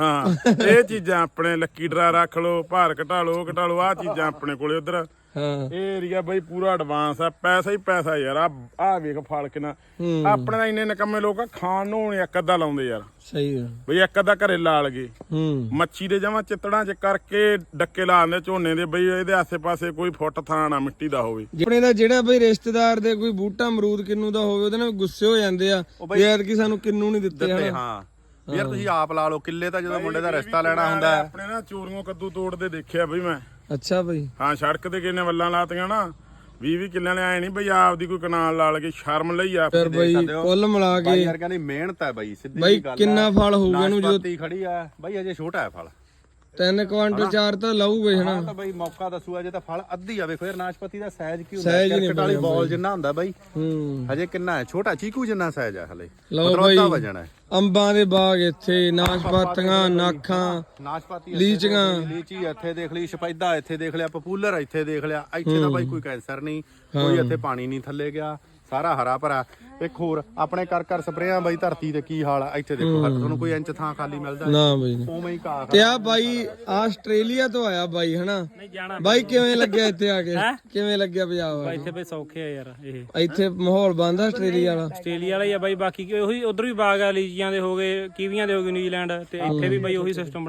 ਹਾਂ ਇਹ ਚੀਜ਼ਾਂ ਆਪਣੇ ਲੱਕੀ ਡਰਾ ਰੱਖ ਲਓ ਭਾਰ ਘਟਾ ਲਓ ਘਟਾ ਲਓ ਆ ਚੀਜ਼ਾਂ ਆਪਣੇ ਕੋਲੇ ਉਧਰ। ਹਾਂ। ਇਹ ਏਰੀਆ ਬਈ ਪੂਰਾ ਐਡਵਾਂਸ ਆ ਪੈਸਾ ਹੀ ਪੈਸਾ ਯਾਰ ਆ ਆ ਵੇਖ ਫਲ ਕਿੰਨਾ ਹੂੰ। ਆਪਣੇ ਤਾਂ ਇੰਨੇ ਨਕਮੇ ਲੋਕ ਆ ਖਾਣ ਨੂੰ ਹੁਣ ਇੱਕ ਅੱਧਾ ਲਾਉਂਦੇ ਯਾਰ। ਸਹੀ ਆ। ਬਈ ਇੱਕ ਅੱਧਾ ਘਰੇ ਲਾ ਲਗੇ। ਹੂੰ। ਮੱਛੀ ਦੇ ਜਮਾ ਚਿੱਤੜਾਂ 'ਚ ਕਰਕੇ ਡੱਕੇ ਲਾ ਦਿੰਦੇ ਝੋਨੇ ਦੇ ਬਈ ਇਹਦੇ ਆਸੇ-ਪਾਸੇ ਕੋਈ ਫੁੱਟ ਥਾਂ ਨਾ ਮਿੱਟੀ ਦਾ ਹੋਵੇ। ਆਪਣੇ ਦਾ ਜਿਹੜਾ ਬਈ ਰਿਸ਼ਤੇਦਾਰ ਦੇ ਕੋਈ ਬੂਟਾ ਅਮਰੂਦ ਕਿੰਨੂ ਦਾ ਹੋਵੇ ਉਹਦੇ ਨਾਲ ਗੁੱਸੇ ਹੋ ਜਾਂਦੇ ਆ ਯਾਰ ਕਿ ਸਾਨੂੰ ਕਿੰਨੂ ਨਹੀਂ ਦਿੱਤੇ ਹਾਂ। ਵੀ ਯਾਰ ਤੁਸੀਂ ਆਪ ਲਾ ਲਓ ਕਿੱਲੇ ਤਾਂ ਜਦੋਂ ਮੁੰਡੇ ਦਾ ਰਿਸ਼ਤਾ ਲੈਣਾ ਹੁੰਦਾ ਹੈ। ਆਪਣੇ ਨਾ ਚੋਰੀਆਂ ਕੱਦੂ ਤੋੜਦੇ ਦੇਖਿਆ ਬਈ ਮੈਂ। ਅੱਛਾ ਬਈ। ਹਾਂ ਸੜਕ ਤੇ ਕਿੰਨੇ ਵੱਲਾਂ ਲਾਤੀਆਂ ਨਾ 20 20 ਕਿੱਲਿਆਂ ਵਾਲੇ ਆਏ ਨਹੀਂ ਬਈ ਆਪਦੀ ਕੋਈ ਕਨਾਲ ਲਾ ਲਗੇ ਸ਼ਰਮ ਲਈ ਆ ਫਿਰ ਬਈ ਸਕਦੇ ਹੋ। ਕੁੱਲ ਮਿਲਾ ਬਾਈ ਕੇ ਯਾਰ ਕਹਿੰਦੀ ਮਿਹਨਤ ਹੈ ਬਾਈ ਸਿੱਧੀ ਬਾਈ ਗੱਲ ਕਿੰਨਾ ਫਲ ਹੋਊਗਾ ਇਹਨੂੰ ਜਦੋਂ ਖੜੀ ਆ। ਬਾਈ ਅਜੇ ਛੋਟਾ ਹੈ ਫਲ। ਤਿੰਨ ਕੁਆਂਟਲ ਚਾਰ ਤਾਂ ਲਾਊਗਾ ਹੀ ਹਨਾ। ਹਾਂ ਤਾਂ ਬਾਈ ਮੌਕਾ ਦੱਸੂਗਾ ਜੇ ਤਾਂ ਫਲ ਅੱਧੀ ਆ ਵੇਖੋ ਯਾਰ ਨਾਸ਼ਪਾਤੀ ਦਾ ਸਾਈਜ਼ ਕੀ ਹੁੰਦਾ ਨਹੀਂ ਕ੍ਰਿਕਟ ਵਾਲੀ ਬਾਲ ਜਿੰਨਾ ਹੁੰਦਾ ਬਾਈ। ਹੂੰ। ਹਜੇ ਕਿੰਨਾ ਹੈ? ਛੋਟਾ ਚੀਕੂ ਜਿੰਨਾ ਸਾਈਜ਼ ਆ ਹਲੇ। ਲਓ ਮਤਲਬ ਬਾਈ ਅੱਧਾ ਵਜਣ ਹੈ। ਅੰਬਾਂ ਦੇ ਬਾਗ ਇੱਥੇ ਨਾਸ਼ਪਾਤੀਆਂ ਨਾਖਾਂ ਨਾਸ਼ਪਾਤੀ ਲੀਚੀਆਂ। ਲੀਚੀ ਇੱਥੇ ਦੇਖ ਲਈ ਸ਼ਪੈਦਾ ਇੱਥੇ ਦੇਖ ਲਿਆ ਪਪੂਲਰ ਇੱਥੇ ਦੇਖ ਲਿਆ। ਇੱਥੇ ਤਾਂ ਬਾਈ ਕੋਈ ਕੈਂਸਰ ਨਹੀਂ ਕੋਈ ਇੱਥੇ ਪਾਣੀ ਨਹੀਂ ਥੱਲੇ ਗਿਆ। ਸਾਰਾ ਹਰਾ ਭਰਾ। ਇੱਕ ਹੋਰ ਆਪਣੇ ਕਰ ਕਰ ਸਪਰੇਆਂ ਬਾਈ ਧਰਤੀ ਤੇ ਕੀ ਹਾਲ ਆ? ਇੱਥੇ ਦੇਖੋ ਹੱਥ ਤੁਹਾਨੂੰ ਕੋਈ ਇੰਚ ਥਾਂ ਖਾਲੀ ਮਿਲਦਾ ਨਾ ਬਈ। ਉਵੇਂ ਹੀ ਘਾਹ ਤੇ ਆ ਬਾਈ ਆਸਟ੍ਰੇਲੀਆ ਤੋਂ ਆਇਆ ਬਾਈ ਹਨਾ? ਬਾਈ ਕਿਵੇਂ ਲੱਗਿਆ ਇੱਥੇ ਆ ਕੇ? ਕਿਵੇਂ ਲੱਗਿਆ ਪੰਜਾਬ ਆ? ਕੇ? ਇੱਥੇ ਬਈ ਸੌਖੇ ਆ ਯਾਰ ਇਹ। ਇੱਥੇ ਮਾਹੌਲ ਬੰਦ ਆ ਆਸਟ੍ਰੇਲੀਆ ਵਾਲਾ? ਆਸਟ੍ਰੇਲੀਆ ਵਾਲਾ ਹੀ ਆ ਬਾਈ ਬਾਕੀ ਕਿ ਉਹੀ ਉਧਰ ਵੀ ਬਾਗ ਆ ਲੀਚੀਆਂ ਦੇ ਹੋਗੇ ਕੀਵੀਆਂ ਦੇ ਹੋਗੇ ਨਿਊਜ਼ੀਲੈਂਡ ਤੇ ਇੱਥੇ ਵੀ ਬਈ ਉਹੀ ਸਿਸਟਮ